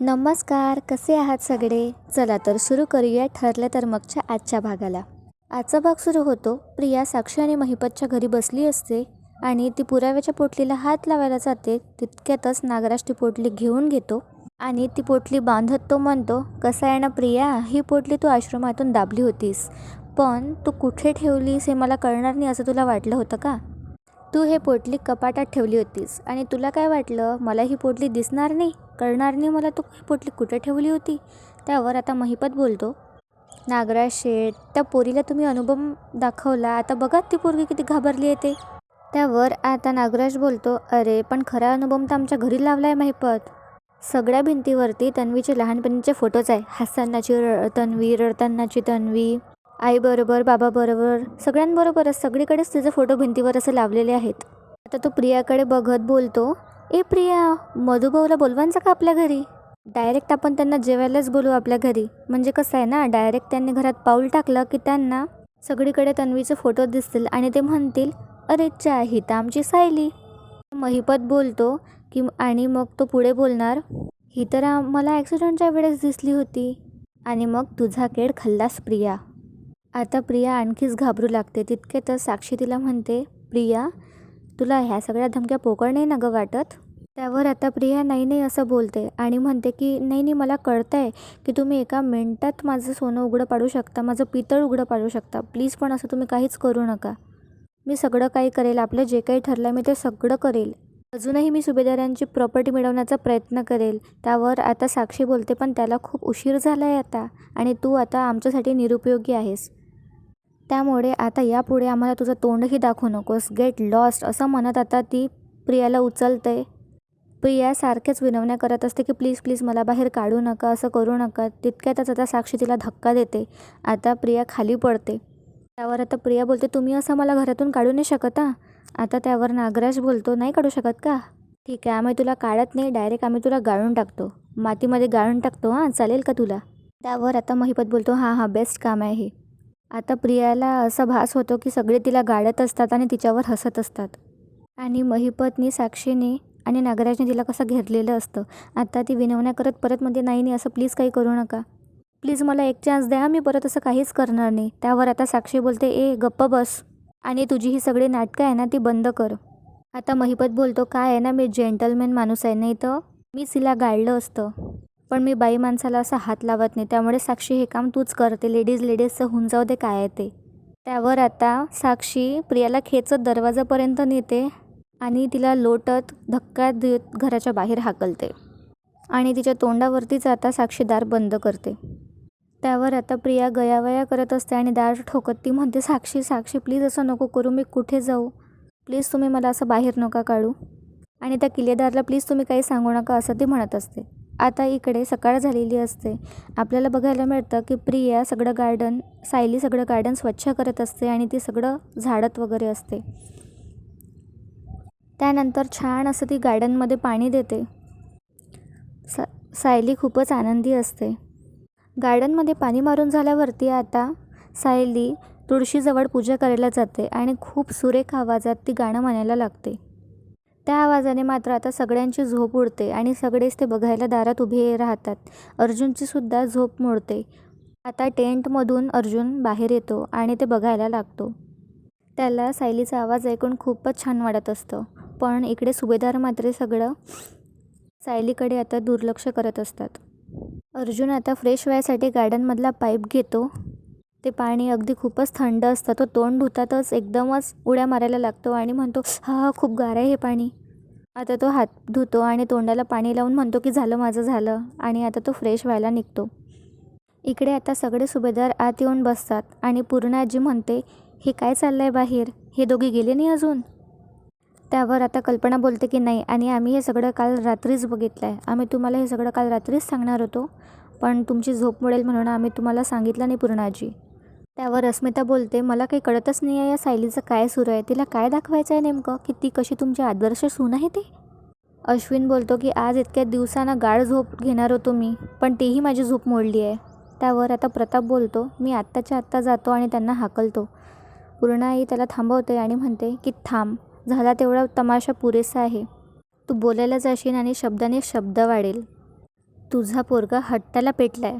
नमस्कार कसे आहात सगळे? चला तर सुरू करूया ठरलं तर मगच्या आजच्या भागाला. आजचा भाग सुरू होतो. प्रिया साक्षी आणि महिपतच्या घरी बसली असते आणि ती पुराव्याच्या पोटलीला हात लावायला जाते. तितक्यातच नागराज ती पोटली घेऊन घेतो आणि ती पोटली बांधत तो म्हणतो कसं आहे ना प्रिया? ही पोटली तू आश्रमातून दाबली होतीस. पण तू कुठे ठेवलीस हे मला कळणार नाही असं तुला वाटलं होतं का? तू हे पोटली कपाटात ठेवली होतीस आणि तुला काय वाटलं? मला ही पोटली दिसणार नाही. कळणारने मला तू पोटली कुठे ठेवली होती? त्यावर आता महिपत बोलतो. नागराज शेठ त्या पोरीला तुम्ही अनुभव दाखवला. आता बघा ती पोरगी किती घाबरली आहे ते. त्यावर आता नागराज बोलतो अरे पण खरा अनुभव तर आमच्या घरी लावला आहे महिपत. सगळ्या भिंतीवरती तन्वीचे लहानपणीचे फोटोज आहे हसतानाची र तन्वी रडतानाची तन्वी आईबरोबर बाबाबरोबर सगळ्यांबरोबरच. सगळीकडेच तिचे फोटो भिंतीवर असे लावलेले आहेत. आता तो प्रियाकडे बघत बोलतो ए प्रिया मधुभाऊला बोलवायचं का आपल्या घरी? डायरेक्ट आपण त्यांना जेवायलाच बोलू आपल्या घरी. म्हणजे कसं आहे ना डायरेक्ट त्यांनी घरात पाऊल टाकलं की त्यांना सगळीकडे तन्वीचे फोटो दिसतील आणि ते म्हणतील अरे चा ही तर आमची सायली. महिपत बोलतो की आणि मग तो पुढे बोलणार ही तर मला ॲक्सिडेंटच्या वेळेस दिसली होती. आणि मग तुझा केळ खाल्लास प्रिया. आता प्रिया आणखीच घाबरू लागते तितके तर साक्षी तिला म्हणते प्रिया तुला ह्या सगळ्या धमक्या पोकळ नाही ना गं वाटत? त्यावर आता प्रिया नाही नाही असं बोलते आणि म्हणते की नाही नाही मला कळतं आहे की तुम्ही एका मिनटात माझं सोनं उघडं पाडू शकता माझं पितळ उघडं पाडू शकता. प्लीज पण असं तुम्ही काहीच करू नका. मी सगळं काही करेल आपलं जे काही ठरलं मी ते सगळं करेल. अजूनही मी सुभेदारांची प्रॉपर्टी मिळवण्याचा प्रयत्न करेल. त्यावर आता साक्षी बोलते पण त्याला खूप उशीर झाला आहे आता आणि तू आता आमच्यासाठी निरुपयोगी आहेस. त्यामुळे आता यापुढे आम्हाला तुझं तोंडही दाखवू नकोस. गेट लॉस्ट असं म्हणत आता ती प्रियाला उचलते. प्रिया सारख्याच विनवण्या करत असते की प्लीज प्लीज मला बाहेर काढू नका असं करू नका. तितक्यातच आता साक्षी तिला धक्का देते. आता प्रिया खाली पडते. त्यावर आता प्रिया बोलते तुम्ही असं मला घरातून काढू नाही शकत हां? आता त्यावर नागराज बोलतो नाही काढू शकत का? ठीक आहे आम्ही तुला काढत नाही डायरेक्ट आम्ही तुला गाळून टाकतो. मातीमध्ये गाळून टाकतो हां? चालेल का तुला? त्यावर आता महिपत बोलतो हां हां बेस्ट काम आहे हे. आता प्रियाला असा भास होतो की सगळे तिला गाडत असतात आणि तिच्यावर हसत असतात. आणि महिपतनी साक्षीने आणि नागराजने तिला कसं घेरलेलं असतं. आता ती विनवण्या करत परत म्हणते नाही नाही असं प्लीज काही करू नका. प्लीज मला एक चान्स द्या मी परत असं काहीच करणार नाही. त्यावर आता साक्षी बोलते ए गप्प बस. आणि तुझी ही सगळी नाटकं आहे ना ती बंद कर. आता महिपत बोलतो काय आहे ना मी जेंटलमॅन माणूस आहे नाही तर? मीच तिला गाळलं असतं. पण मी बाई माणसाला असं हात लावत नाही. त्यामुळे साक्षी हे काम तूच करते. लेडीज लेडीजचं होऊन जाऊ दे काय आहे ते. त्यावर आता साक्षी प्रियाला खेचत दरवाजापर्यंत नेते आणि तिला लोटत धक्का देत घराच्या बाहेर हाकलते. आणि तिच्या तोंडावरतीच आता साक्षीदार बंद करते. त्यावर आता प्रिया गयावया करत असते आणि दार ठोकत ती म्हणते साक्षी साक्षी प्लीज असं नको करू. मी कुठे जाऊ? प्लीज तुम्ही मला असं बाहेर नका काढू. आणि त्या किल्लेदारला प्लीज तुम्ही काही सांगू नका असं ती म्हणत असते. आता इकडे सकाळ झालेली असते. आपल्याला बघायला मिळतं की प्रिया सगळं गार्डन सायली सगळं गार्डन स्वच्छ करत असते आणि ती सगळं झाडत वगैरे असते. त्यानंतर छान असं ती गार्डनमध्ये पाणी देते. सा सायली खूपच आनंदी असते. गार्डनमध्ये पाणी मारून झाल्यावरती आता सायली तुळशीजवळ पूजा करायला जाते आणि खूप सुरेख आवाजात ती गाणं म्हणायला लागते. त्या आवाजाने मात्र आता सगळ्यांची झोप उडते आणि सगळेच ते बघायला दारात उभे राहतात. अर्जुनची सुद्धा झोप मोडते. आता टेंटमधून अर्जुन बाहेर येतो आणि ते बघायला लागतो. त्याला सायलीचा आवाज ऐकून खूपच छान वाटत असतं. पण इकडे सुभेदार मात्र सगळं सायलीकडे आता दुर्लक्ष करत असतात. अर्जुन आता फ्रेश व्हायसाठी गार्डनमधला पाईप घेतो. ते पाणी अगदी खूपच थंड असतं. तो तोंड धुतातच एकदमच उड्या मारायला लागतो आणि म्हणतो हा हा खूप गार आहे हे पाणी. आता तो हात धुतो आणि तोंडाला पाणी लावून म्हणतो की झालं माझं झालं. आणि आता तो फ्रेश व्हायला निघतो. इकडे आता सगळे सुभेदार आत येऊन बसतात आणि पूर्ण आजी म्हणते हे काय चाललं आहे बाहेर? हे दोघे गेले नाही अजून? त्यावर आता कल्पना बोलते की नाही आणि आम्ही हे सगळं काल रात्रीच बघितलं आहे आम्ही तुम्हाला हे सगळं काल रात्रीच सांगणार होतो पण तुमची झोप मिळेल म्हणून आम्ही तुम्हाला सांगितलं नाही पूर्ण आजी. त्यावर अस्मिता बोलते मला काही कळतच नाही आहे या सायलीचं काय सुरू आहे. तिला काय दाखवायचं आहे नेमकं? की ती कशी तुमची आदर्श सून आहे ते? अश्विन बोलतो की आज इतक्या दिवसांना गाढ झोप घेणार होतो मी पण तेही माझी झोप मोडली आहे. त्यावर आता प्रताप बोलतो मी आत्ताच्या आत्ता जातो आणि त्यांना हाकलतो. पूर्णाई त्याला थांबवते आणि म्हणते की थांब झाला तेवढा तमाशा पुरेसा आहे. तू बोलायला जाशील आणि शब्दाने शब्द वाढेल. तुझा पोरगा हट्टाला पेटलाय.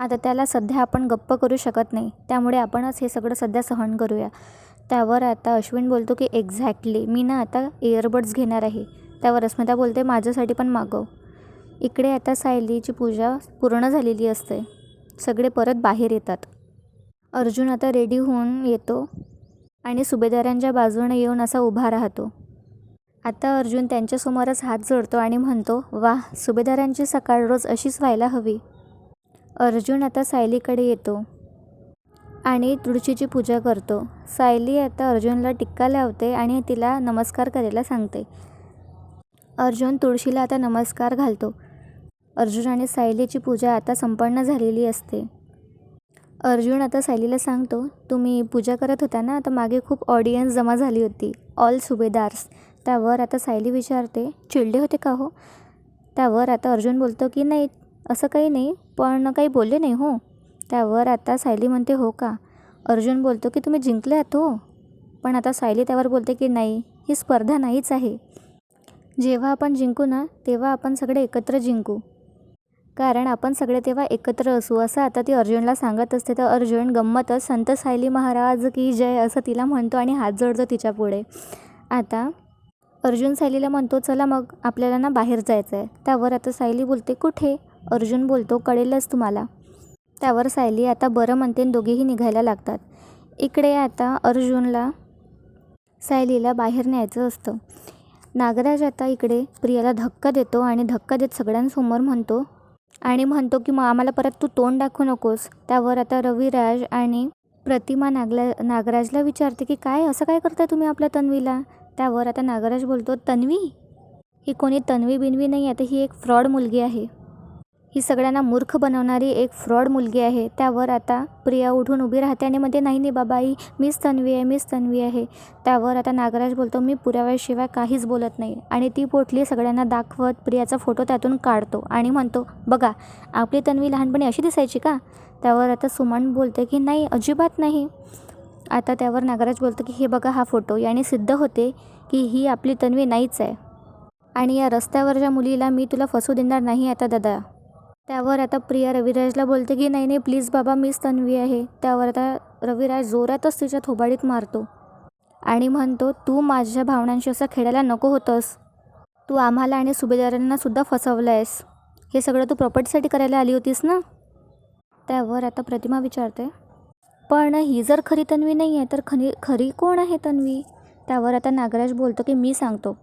आता त्याला सध्या आपण गप्प करू शकत नाही. त्यामुळे आपणच हे सगळं सध्या सहन करूया. त्यावर आता अश्विन बोलतो की एक्झॅक्टली मी ना आता इयरबड्स घेणार आहे. त्यावर अस्मिता बोलते माझ्यासाठी पण मागव. इकडे आता सायलीची पूजा पूर्ण झालेली असते. सगळे परत बाहेर येतात. अर्जुन आता रेडी होऊन येतो आणि सुभेदारांच्या बाजूने येऊन असा उभा राहतो. आता अर्जुन त्यांच्यासमोरच हात जोडतो आणि म्हणतो वा सुभेदारांची सकाळ रोज अशीच व्हायला हवी. अर्जुन आता सायलीकडे येतो आणि तुळशीची पूजा करतो. सायली आता अर्जुनला टिक्का लावते आणि तिला नमस्कार करायला सांगते. अर्जुन तुळशीला आता नमस्कार घालतो. अर्जुन आणि सायलीची पूजा आता संपन्न झालेली असते. अर्जुन आता सायलीला सांगतो तुम्ही पूजा करत होता ना आता मागे खूप ऑडियन्स जमा झाली होती. ऑल सुभेदार्स. त्यावर आता सायली विचारते चिडले होते का हो? त्यावर आता अर्जुन बोलतो की नाही असं काही नाही पण काही बोलले नाही हो. त्यावर आता सायली म्हणते हो का? अर्जुन बोलतो की तुम्ही जिंकले आहात हो. पण आता सायली त्यावर बोलते की नाही ही स्पर्धा नाहीच आहे. जेव्हा आपण जिंकू ना तेव्हा आपण सगळे एकत्र जिंकू. कारण आपण सगळे तेव्हा एकत्र असू असं आता ती अर्जुनला सांगत असते. तर अर्जुन गंमतच संत सायली महाराज की जय असं तिला म्हणतो आणि हात जोडतो तिच्या पुढे. आता अर्जुन सायलीला म्हणतो चला मग आपल्याला ना बाहेर जायचं आहे त्यावर आता सायली बोलते कुठे? अर्जुन बोलतो कळेलच तुम्हाला. त्यावर सायली आता बरं म्हणते आणि दोघेही निघायला लागतात. इकडे आता अर्जुनला सायलीला बाहेर न्यायचं असतं. नागराज आता इकडे प्रियाला धक्का देतो आणि धक्का देत सगळ्यांसमोर म्हणतो आणि म्हणतो की मग आम्हाला परत तू तोंड दाखवू नकोस. त्यावर आता रविराज आणि प्रतिमा नागला नागराजला विचारते की काय असं काय करताय तुम्ही आपल्या तन्वीला? त्यावर आता नागराज बोलतो तन्वी? ही कोणी तन्वी बिनवी नाही आता ही एक फ्रॉड मुलगी आहे. ही सगळ्यांना मूर्ख बनवणारी एक फ्रॉड मुलगी आहे. त्यावर आता प्रिया उठून उभी राहते आणि म्हणते नाही नाही बाबा आई मीच तन्वी आहे मीच तन्वी आहे. त्यावर आता नागराज बोलतो मी पुराव्याशिवाय काहीच बोलत नाही. आणि ती पोटली सगळ्यांना दाखवत प्रियाचा फोटो त्यातून काढतो आणि म्हणतो बघा आपली तन्वी लहानपणी अशी दिसायची का? त्यावर आता सुमन बोलते की नाही अजिबात नाही. आता त्यावर नागराज बोलतो की हे बघा हा फोटो याने सिद्ध होते की ही आपली तन्वी नाहीच आहे. आणि या रस्त्यावरच्या मुलीला मी तुला फसू देणार नाही आता दादा त्यावर आता प्रिया रविराजला बोलते की नाही नाही प्लीज बाबा मीच तन्वी आहे. त्यावर आता रविराज जोरातच तिच्या थोबाडीत मारतो आणि म्हणतो तू माझ्या भावनांशी असं खेळायला नको होतंस. तू आम्हाला आणि सुभेदारांना सुद्धा फसवलं आहेस हे सगळं तू प्रॉपर्टीसाठी करायला आली होतीस ना? त्यावर आता प्रतिमा विचारते पण ही जर खरी तन्वी नाही आहे तर खरी खरी कोण आहे तन्वी? त्यावर आता नागराज बोलतो की मी सांगतो.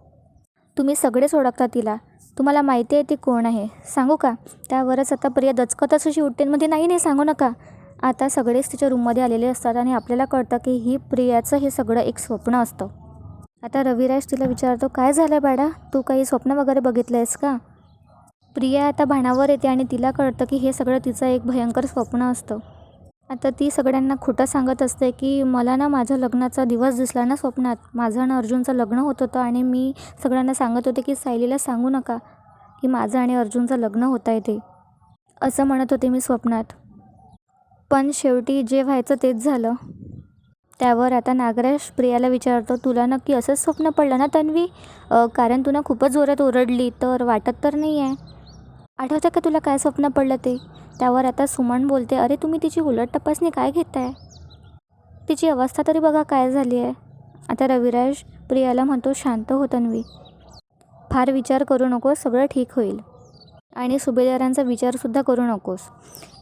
तुम्ही सगळेच ओळखता तिला. तुम्हाला माहिती आहे ती कोण आहे? सांगू का? त्यावरच आता प्रिया दचकतच अशी उठते. म्हणजे नाही नाही सांगू नका. आता सगळेच तिच्या रूममध्ये आलेले असतात आणि आपल्याला कळतं की ही प्रियाचं हे सगळं एक स्वप्न असतं. आता रविराज तिला विचारतो काय झालं बाळा? तू काही स्वप्न वगैरे बघितलं आहेस का? प्रिया आता भाणावर येते आणि तिला कळतं की हे सगळं तिचं एक भयंकर स्वप्न असतं. आता ती सगळ्यांना खोटं सांगत असते की मला ना माझा लग्नाचा दिवस दिसला ना स्वप्नात. माझं आणि अर्जुनचं लग्न होत होतं आणि मी सगळ्यांना सांगत होते की सायलीला सांगू नका की माझं आणि अर्जुनचं लग्न होत आहे ते. असं म्हणत होते मी स्वप्नात. पण शेवटी जे व्हायचं तेच झालं. त्यावर आता नागराज प्रियाला विचारतो तुला नक्की असंच स्वप्न पडलं ना तन्वी? कारण तू ना खूपच जोरात ओरडली तर वाटत तर नाही आहे आठवतं का तुला काय स्वप्न पडलं ते? त्यावर आता सुमन बोलते अरे तुम्ही तिची उलट तपासणी काय घेताय? तिची अवस्था तरी बघा काय झाली आहे. आता रविराज प्रियाला म्हणतो शांत हो तन्वी. फार विचार करू नकोस सगळं ठीक होईल. आणि सुभेदारांचा विचारसुद्धा करू नकोस.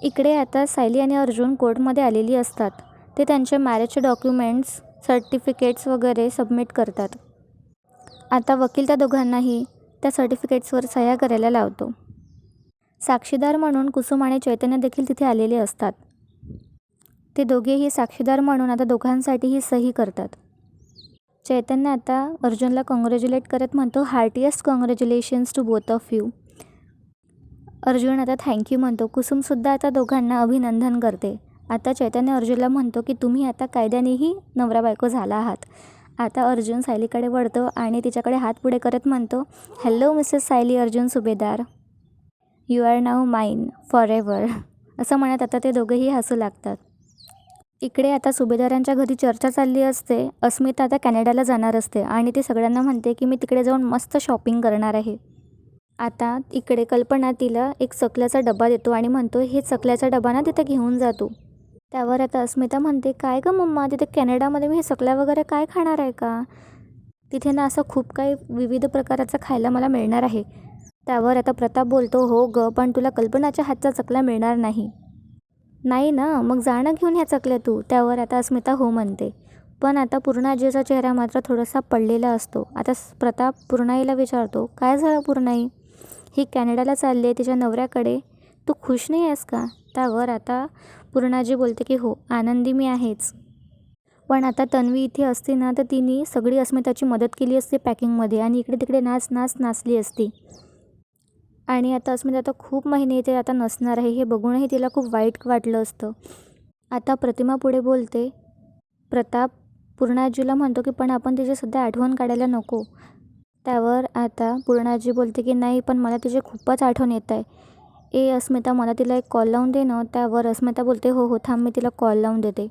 इकडे आता सायली आणि अर्जुन कोर्टमध्ये आलेली असतात. ते त्यांचे मॅरेजचे डॉक्युमेंट्स सर्टिफिकेट्स वगैरे सबमिट करतात. आता वकील त्या दोघांनाही त्या सर्टिफिकेट्सवर सह्या करायला लावतो. साक्षीदार म्हणून कुसुम आणि चैतन्य देखील तिथे आलेले असतात. ते दोघेही साक्षीदार म्हणून आता दोघांसाठीही सही करतात. चैतन्य आता अर्जुनला कॉंग्रॅच्युलेट करत म्हणतो heartiest congratulations to both of you Arjun आता थँक्यू म्हणतो. कुसुमसुद्धा आता दोघांना अभिनंदन करते. आता चैतन्य अर्जुनला म्हणतो की तुम्ही आता कायद्यानेही नवरा बायको झाला आहात. आता अर्जुन सायलीकडे वळतो आणि तिच्याकडे हात पुढे करत म्हणतो hello Mrs Sayali Arjun Subhedar. You are now mine forever असं म्हणत आता ते दोघेही हसू लागतात. इकडे आता सुभेदारांच्या घरी चर्चा चालली असते. अस्मिता आता कॅनडाला जाणार असते आणि ती सगळ्यांना म्हणते की मी तिकडे जाऊन मस्त शॉपिंग करणार आहे. आता इकडे कल्पना तिला एक चकल्याचा डबा देतो आणि म्हणतो हे चकल्याचा डबा ना तिथे घेऊन जातो त्यावर आता अस्मिता म्हणते काय गं मम्मा तिथे कॅनडामध्ये मी हे चकल्या वगैरे काय खाणार आहे का? तिथे ना असं खूप काही विविध प्रकाराचं खायला मला मिळणार आहे. त्यावर आता प्रताप बोलतो हो ग पण तुला कल्पनाच्या हातचा चकला मिळणार नाही. नाही ना मग जाणं घेऊन ह्या चकल्या तू त्यावर आता अस्मिता हो म्हणते. पण आता पूर्णाजीचा चेहरा मात्र थोडासा पडलेला असतो. आता प्रताप पूर्णाईला विचारतो काय झालं पूर्णाई? ही कॅनडाला चालली आहे तिच्या नवऱ्याकडे? तू खुश नाही आहेस का? त्यावर आता पूर्णाजी बोलते की हो आनंदी मी आहेच. पण आता तन्वी इथे असते ना तर तिने सगळी अस्मिताची मदत केली असते पॅकिंगमध्ये आणि इकडे तिकडे नाच नाच नाचली असती. आणि आता अस्मिता म्हणजे आता खूप महिने इथे आता नसणार आहे हे बघूनही तिला खूप वाईट वाटलं असतं. आता प्रतिमा पुढे बोलते प्रताप पूर्णाजीला म्हणतो की पण आपण तिची सध्या आठवण काढायला नको. त्यावर आता पूर्णाजी बोलते की नाही पण मला तिची खूपच आठवण येत आहे. ए अस्मिता मला तिला एक कॉल लावून दे ना. त्यावर अस्मिता बोलते हो हो थांब मी तिला कॉल लावून देते.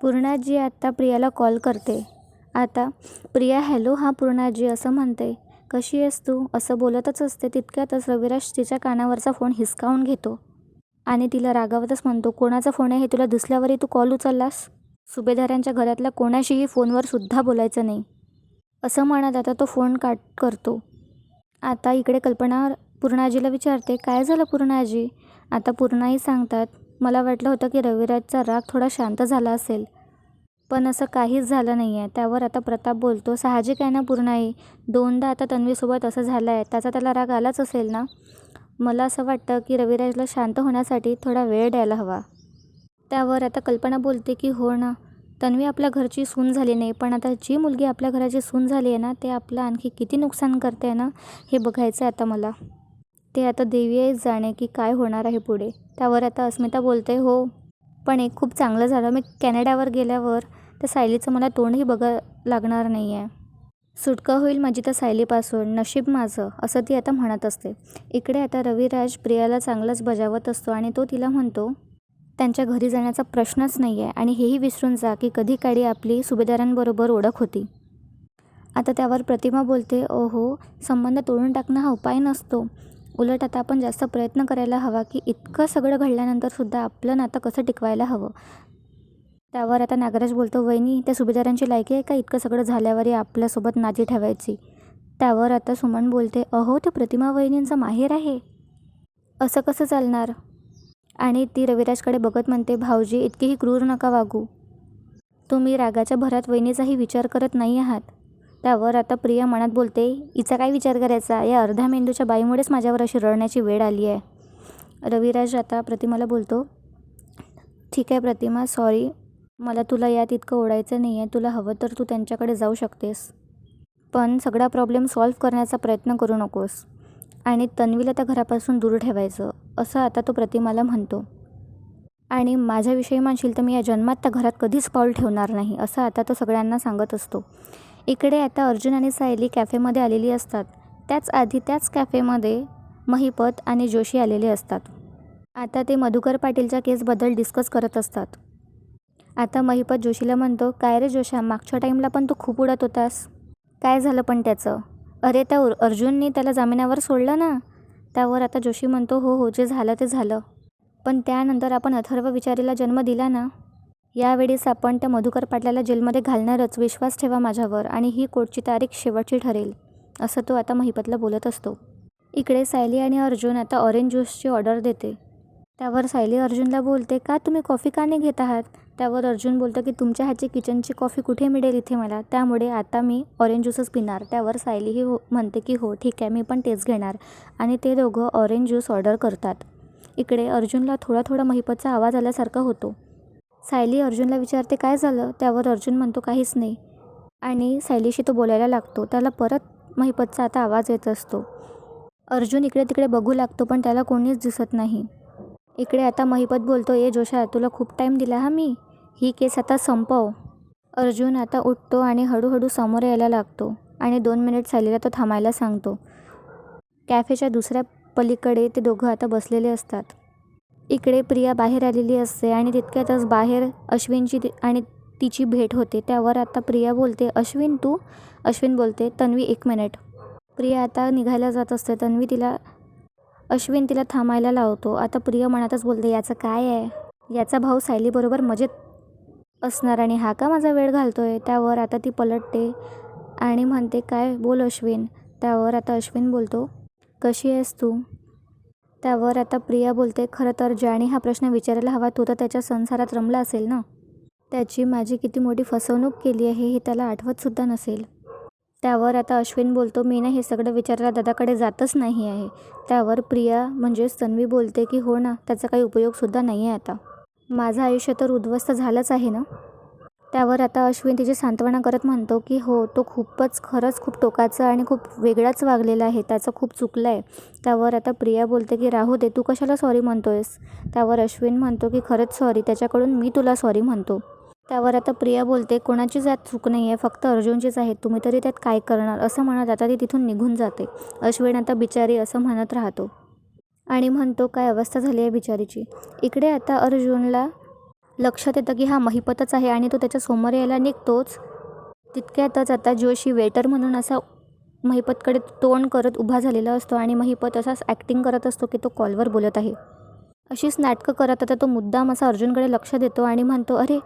पूर्णाजी आता प्रियाला कॉल करते. आता प्रिया हॅलो हां पूर्णाजी असं म्हणते. कशी आहेस तू? असं बोलतच असते. तितक्यातच रविराज तिच्या कानावरचा फोन हिसकावून घेतो. आणि तिला रागावतच म्हणतो कोणाचा फोन आहे? हे तुला दिसल्यावरही तू कॉल उचललास? सुभेदारांच्या घरातल्या कोणाशीही फोनवर सुद्धा बोलायचं नाही. असं म्हणत आता तो फोन काट करतो. आता इकडे कल्पना पूर्णाजीला विचारते काय झालं पूर्णाजी? आता पूर्णाही सांगतात मला वाटलं होतं की रविराजचा राग थोडा शांत झाला असेल. पण असं काहीच झालं नाही आहे त्यावर आता प्रताप बोलतो साहजिक आहे ना पूर्णाई? दोनदा आता तन्वीसोबत असं झालं आहे त्याचा त्याला राग आलाच असेल ना? मला असं वाटतं की रविराजला शांत होण्यासाठी थोडा वेळ द्यायला हवा. त्यावर आता कल्पना बोलते की हो ना तन्वी आपल्या घरची सून झाली नाही पण आता जी मुलगी आपल्या घराची सून झाली आहे ना ते आपलं आणखी किती नुकसान करते आहे ना हे बघायचं आहे आता मला. ते आता देवी आहेच जाणे की काय होणार आहे पुढे. त्यावर आता अस्मिता बोलते हो पण एक खूप चांगलं झालं. मी कॅनडावर गेल्यावर त्या सायलीचं मला तोंडही बघा लागणार नाही आहे सुटका होईल माझी त्या सायलीपासून नशीब माझं असं ती आता म्हणत असते. इकडे आता रविराज प्रियाला चांगलंच बजावत असतो आणि तो तिला म्हणतो त्यांच्या घरी जाण्याचा प्रश्नच नाही आहे आणि हेही विसरून जा की कधी काळी आपली सुभेदारांबरोबर ओळख होती. आता त्यावर प्रतिमा बोलते ओहो संबंध तोडून टाकणं हा उपाय नसतो. उलट आता आपण जास्त प्रयत्न करायला हवा की इतकं सगळं घडल्यानंतरसुद्धा आपलं नातं कसं टिकवायला हवं? त्यावर आता नागराज बोलतो वहिनी त्या सुभेदारांची लायकी आहे का? इतकं सगळं झाल्यावरही आपल्यासोबत नाती ठेवायची. त्यावर आता सुमन बोलते अहो ते प्रतिमा वहिनींचं माहेर आहे. असं कसं चालणार? आणि ती रविराजकडे बघत म्हणते भाऊजी इतकीही क्रूर नका वागू. तुम्ही रागाच्या भरात वहिनीचाही विचार करत नाही आहात. त्यावर आता प्रिया मनात बोलते हिचा काय विचार करायचा? या अर्ध्या मेंदूच्या बाईमुळेच माझ्यावर अशी रडण्याची वेळ आली आहे. रविराज आता प्रतिमाला बोलतो ठीक आहे प्रतिमा सॉरी. मला तुला यात इतकं ओढायचं नाही आहे तुला हवं तर तू त्यांच्याकडे जाऊ शकतेस. पण सगळा प्रॉब्लेम सॉल्व्ह करण्याचा प्रयत्न करू नकोस. आणि तन्वीला त्या घरापासून दूर ठेवायचं. असं आता तो प्रतिमाला म्हणतो. आणि माझ्याविषयी म्हणशील तर मी या जन्मात त्या घरात कधीच पाऊल ठेवणार नाही असं आता तो सगळ्यांना सांगत असतो. इकडे आता अर्जुन आणि सायली कॅफेमध्ये आलेली असतात. त्याच आधी त्याच कॅफेमध्ये महिपत आणि जोशी आलेले असतात. आता ते मधुकर पाटीलच्या केसबद्दल डिस्कस करत असतात. आता महिपत जोशीला म्हणतो काय रे जोशा मागच्या टाईमला पण तू खूप उडत होतास. काय झालं पण त्याचं? अरे त्या अर्जुननी त्याला जामिनावर सोडलं ना. त्यावर आता जोशी म्हणतो हो हो जे झालं ते झालं. पण त्यानंतर आपण अथर्व विचारीला जन्म दिला ना? यावेळेस आपण त्या मधुकर पाटलाला जेलमध्ये घालणारच विश्वास ठेवा माझ्यावर आणि ही कोर्टची तारीख शेवटची ठरेल असं तो आता महिपतला बोलत असतो. इकडे सायली आणि अर्जुन आता ऑरेंज ज्यूसची ऑर्डर देते. त्यावर सायली अर्जुनला बोलते का तुम्ही कॉफी का नाही घेत आहात? त्यावर अर्जुन बोलतं की तुमच्या ह्याची किचनची कॉफी कुठे मिळेल इथे मला? त्यामुळे आता मी ऑरेंज ज्यूसच पिणार. त्यावर सायलीही हो म्हणते की हो ठीक आहे मी पण तेच घेणार. आणि ते दोघं ऑरेंज ज्यूस ऑर्डर करतात. इकडे अर्जुनला थोडा थोडा महिपतचा आवाज आल्यासारखा होतो. सायली अर्जुनला विचारते काय झालं? त्यावर अर्जुन म्हणतो काहीच नाही. आणि सायलीशी तो बोलायला लागतो. त्याला परत महिपतचा आता आवाज येत असतो. अर्जुन इकडे तिकडे बघू लागतो पण त्याला कोणीच दिसत नाही. इकडे आता महिपत बोलतो ए जोशा तुला खूप टाईम दिला हा मी. ही केस आता संपव. अर्जुन आता उठतो आणि हळूहळू समोर यायला लागतो आणि दोन मिनिट सायलीला तो थांबायला सांगतो. कॅफेच्या दुसऱ्या पलीकडे ते दोघं आता बसलेले असतात. इकडे प्रिया बाहेर आलेली असते आणि तितक्यातच बाहेर अश्विनची ती- आणि तिची भेट होते. त्यावर आता प्रिया बोलते अश्विन तू? अश्विन बोलते तन्वी एक मिनिट. प्रिया आता निघायला जात असते. तन्वी तिला अश्विन तिला थांबायला लावतो. आता प्रिया मनातच बोलते याचं काय आहे? याचा भाऊ सायलीबरोबर मजेत असणार आणि हा का माझा वेळ घालतो आहे त्यावर आता ती पलटते आणि म्हणते काय? बोल अश्विन. त्यावर आता अश्विन बोलतो कशी आहेस तू? त्यावर आता प्रिया बोलते खरं तर ज्याने हा प्रश्न विचारायला हवा तो तर त्याच्या संसारात रमला असेल ना? त्याची माझी किती मोठी फसवणूक केली आहे हे त्याला आठवतसुद्धा नसेल. त्यावर आता अश्विन बोलतो मी ना हे सगळं विचारायला दादाकडे जातच नाही आहे. त्यावर प्रिया म्हणजेच तन्वी बोलते की हो ना त्याचा काही उपयोगसुद्धा नाही आहे आता. माझं आयुष्य तर उद्ध्वस्त झालंच आहे ना? त्यावर आता अश्विन तिची सांत्वना करत म्हणतो की हो तो खूपच खरंच खूप टोकाचा आणि खूप वेगळाच वागलेला आहे. त्याचं खूप चुकलं आहे त्यावर आता प्रिया बोलते की राहू दे तू कशाला सॉरी म्हणतोयस? त्यावर अश्विन म्हणतो की खरंच सॉरी त्याच्याकडून मी तुला सॉरी म्हणतो. त्यावर आता प्रिया बोलते कोणाचीच यात चूक नाही आहे फक्त अर्जुनचीच आहे. तुम्ही तरी त्यात काय करणार? असं म्हणत आता ती तिथून निघून जाते. अश्विन आता बिचारी असं म्हणत राहतो. आणि म्हणतो काय अवस्था झाली आहे बिचारीची? इकडे आता अर्जुनला लक्षात येतं की हा महिपतच आहे आणि तो त्याच्यासमोर यायला निघतोच. तितक्यातच आता जोशी वेटर म्हणून असा महिपतकडे तोंड करत उभा झालेला असतो आणि महिपत असाच ॲक्टिंग करत असतो की तो कॉलवर बोलत आहे. अशीच नाटकं करत आता तो मुद्दाम असा अर्जुनकडे लक्ष देतो आणि म्हणतो अरे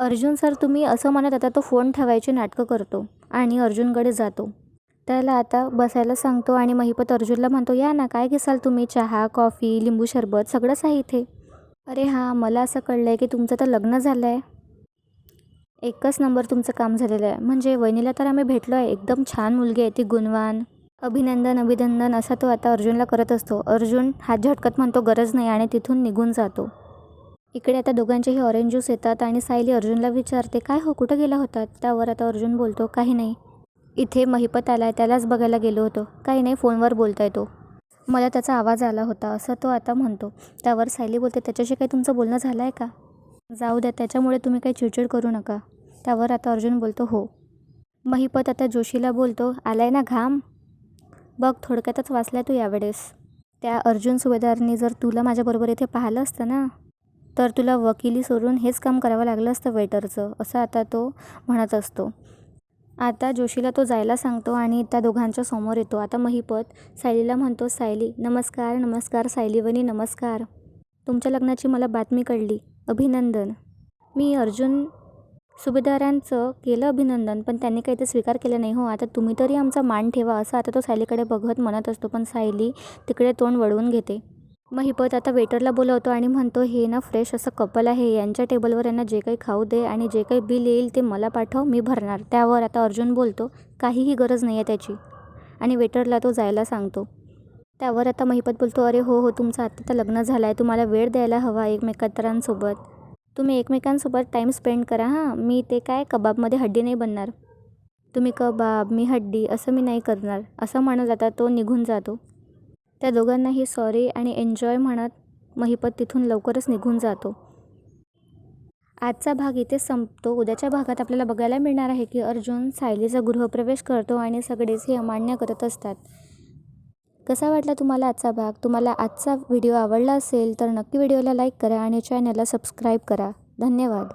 अर्जुन सर तुम्ही असं म्हणत आता तो फोन ठेवायची नाटकं करतो आणि अर्जुनकडे जातो. त्याला आता बसायला सांगतो आणि महिपत अर्जुनला म्हणतो या ना काय घेसाल तुम्ही? चहा कॉफी लिंबू सरबत सगळंच आहे इथे. अरे हां मला असं कळलं आहे की तुमचं तर लग्न झालं आहे एकच नंबर तुमचं काम झालेलं आहे. म्हणजे वहिनीला तर आम्ही भेटलो आहे. एकदम छान मुलगी आहे ती गुणवान. अभिनंदन अभिनंदन असा तो आता अर्जुनला करत असतो. अर्जुन हात झटकत म्हणतो गरज नाही. आणि तिथून निघून जातो. इकडे आता दोघांचेही ऑरेंज ज्यूस येतात आणि सायली अर्जुनला विचारते काय हो कुठं गेला होता? त्यावर आता अर्जुन बोलतो काही नाही. इथे महिपत आला आहे त्यालाच बघायला गेलो होतो. काही नाही फोनवर बोलता येतो मला त्याचा आवाज आला होता असं तो आता म्हणतो. त्यावर सायली बोलते त्याच्याशी काही तुमचं बोलणं झालं आहे का? जाऊ द्या त्याच्यामुळे तुम्ही काही चिडचिड करू नका. त्यावर आता अर्जुन बोलतो हो. महिपत आता जोशीला बोलतो आला आहे ना घाम? बघ थोडक्यातच वाचलाय तू यावेळेस. त्या अर्जुन सुभेदारनी जर तुला माझ्याबरोबर इथे पाहिलं असतं ना तर तुला वकिली सोडून हेच काम करावं लागलं असतं वेटरचं असं आता तो म्हणत असतो. आता जोशीला तो जायला सांगतो आणि त्या दोघांच्या समोर येतो. आता महिपत सायलीला म्हणतो सायली नमस्कार नमस्कार सायलीवनी नमस्कार. तुमच्या लग्नाची मला बातमी कळली. अभिनंदन. मी अर्जुन सुभेदारांचं केलं अभिनंदन पण त्यांनी काही ते स्वीकार केलं नाही हो. आता तुम्ही तरी आमचा मान ठेवा असं आता तो सायलीकडे बघत म्हणत असतो. पण सायली तिकडे तोंड वळवून घेते. महिपत आता वेटरला बोलवतो आणि म्हणतो हे ना फ्रेश असं कपल आहे. यांच्या टेबलवर यांना जे काही खाऊ दे आणि जे काही बिल येईल ते मला पाठव मी भरणार. त्यावर आता अर्जुन बोलतो काहीही गरज नाही आहे त्याची. आणि वेटरला तो जायला सांगतो. त्यावर आता महिपत बोलतो अरे हो हो तुमचं आत्ता तर लग्न झालं आहे तुम्हाला वेळ द्यायला हवा एकमेकांतरांसोबत तुम्ही एकमेकांसोबत टाईम स्पेंड करा हां. मी ते काय कबाबमध्ये हड्डी नाही बनणार. तुम्ही कबाब मी हड्डी असं मी नाही करणार. असं म्हणत जाता तो निघून जातो. त्या दोघांनाही सॉरी आणि एन्जॉय म्हणत महिपत तिथून लवकरच निघून जातो. आजचा भाग इथे संपतो. उद्याच्या भागात आपल्याला बघायला मिळणार आहे की अर्जुन सायलीचा गृहप्रवेश करतो आणि सगळेच हे अमान्य करत असतात. कसा वाटला तुम्हाला आजचा भाग? तुम्हाला आजचा व्हिडिओ आवडला असेल तर नक्की व्हिडिओला लाईक करा आणि चॅनलला सबस्क्राईब करा. धन्यवाद.